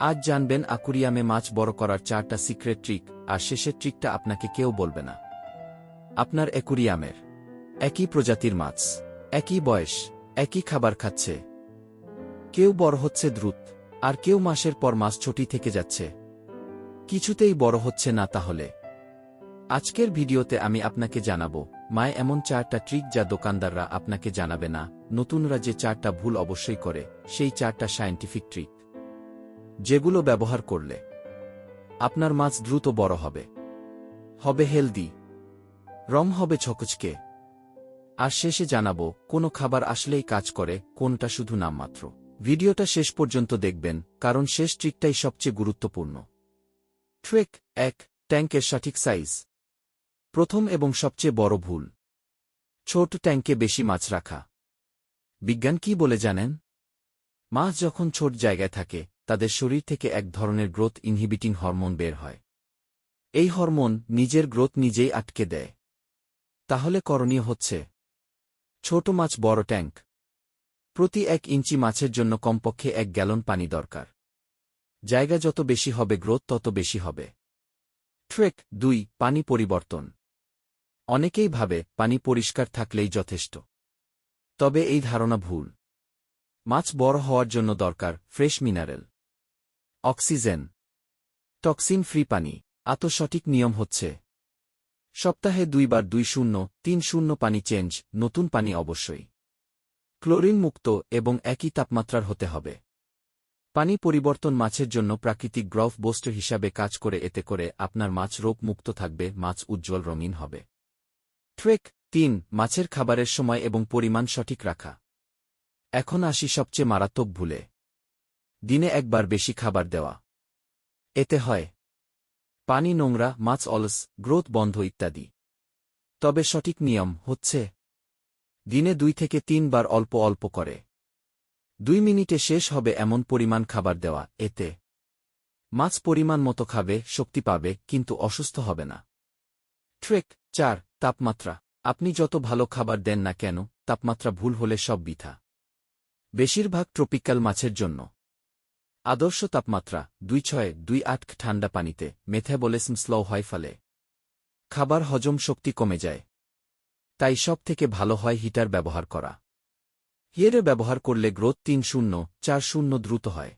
আজ জানবেন আকুরিয়ামে মাছ বড় করার চারটা সিক্রেট ট্রিক, আর শেষের ট্রিকটা আপনাকে কেউ বলবে না। আপনার অ্যাকুরিয়ামের একই প্রজাতির মাছ। একই বয়স। একই খাবার খাচ্ছে। কেউ বড় হচ্ছে দ্রুত, আর কেউ মাসের পর মাস ছুটি থেকে যাচ্ছে। কিছুতেই বড় হচ্ছে না তাহলে। আজকের ভিডিওতে আমি আপনাকে জানাব, মায় এমন চারটা ট্রিক যা দোকানদাররা আপনাকে জানাবে না, নতুনরা যে চারটা ভুল অবশ্যই করে, সেই চারটা সায়েন্টিফিক ট্রিক। যেগুলো ব্যবহার করলে আপনার মাছ দ্রুত বড় হবে। হবে হেলদি। রং হবে ছকচকে। আর শেষে জানাব, কোনো খাবার আসলেই কাজ করে, কোনটা শুধু নামমাত্র ভিডিওটা শেষ পর্যন্ত দেখবেন, কারণ শেষ ট্রিকটাই সবচেয়ে গুরুত্বপূর্ণ। ট্রেক এক ট্যাঙ্কের সঠিক সাইজ। প্রথম এবং সবচেয়ে বড় ভুল। ছোট ট্যাঙ্কে বেশি মাছ রাখা। বিজ্ঞান কি বলে জানেন? মাছ যখন ছোট জায়গায় থাকে তাদের শরীর থেকে এক ধরনের গ্রোথ ইনহিবিটিং হরমোন বের হয়। এই হরমোন নিজের গ্রোথ নিজেই আটকে দেয়। তাহলে করণীয় হচ্ছে, ছোট মাছ, বড় ট্যাঙ্ক। প্রতি এক ইঞ্চি মাছের জন্য কমপক্ষে এক গ্যালন পানি দরকার। জায়গা যত বেশি হবে, গ্রোথ তত বেশি হবে। ট্রেক দুই, পানি পরিবর্তন। অনেকেই ভাবে পানি পরিষ্কার থাকলেই যথেষ্ট। তবে এই ধারণা ভুল। মাছ বড় হওয়ার জন্য দরকার fresh mineral. Oxygen. Toxin free পানি, আত সঠিক নিয়ম হচ্ছে। সপ্তাহে দুইবার দুই শূন্য, তিন শূন্য পানি চেঞ্জ, নতুন পানি অবশ্যই। ক্লোরিন মুক্ত এবং একই তাপমাত্রার হতে হবে। পানি পরিবর্তন মাছের জন্য প্রাকৃতিক গ্রফ বোস্টার হিসাবে কাজ করে, এতে করে আপনার মাছ রোগ মুক্ত থাকবে, মাছ উজ্জ্বল রঙিন হবে। ট্রেক তিন, মাছের খাবারের সময় এবং পরিমাণ সঠিক রাখা। এখন আসি সবচেয়ে মারাত্মক ভুলে। দিনে একবার বেশি খাবার দেওয়া। এতে হয়। পানি, নোংরা, মাছ, অলস, গ্রোথ বন্ধ ইত্যাদি। তবে সঠিক নিয়ম হচ্ছে, দিনে দুই থেকে তিনবার অল্প অল্প করে। দুই মিনিটে শেষ হবে এমন পরিমাণ খাবার দেওয়া। এতে, মাছ পরিমাণ মতো খাবে, শক্তি পাবে, কিন্তু অসুস্থ হবে না। ট্রেক, চার, তাপমাত্রা। আপনি যত ভালো খাবার দেন না কেন, তাপমাত্রা ভুল হলে সব বিথা। বেশিরভাগ ট্রপিক্যাল মাছের জন্য। আদর্শ তাপমাত্রা, দুই ছয়, দুই আট ঠান্ডা পানিতে মেথাবলিসম স্লো হয় ফলে। খাবার হজম শক্তি কমে যায়। তাই সব থেকে ভালো হয় হিটার ব্যবহার করা। হিয়ারে ব্যবহার করলে গ্রোথ তিন শূন্য, চার শূন্য দ্রুত হয়।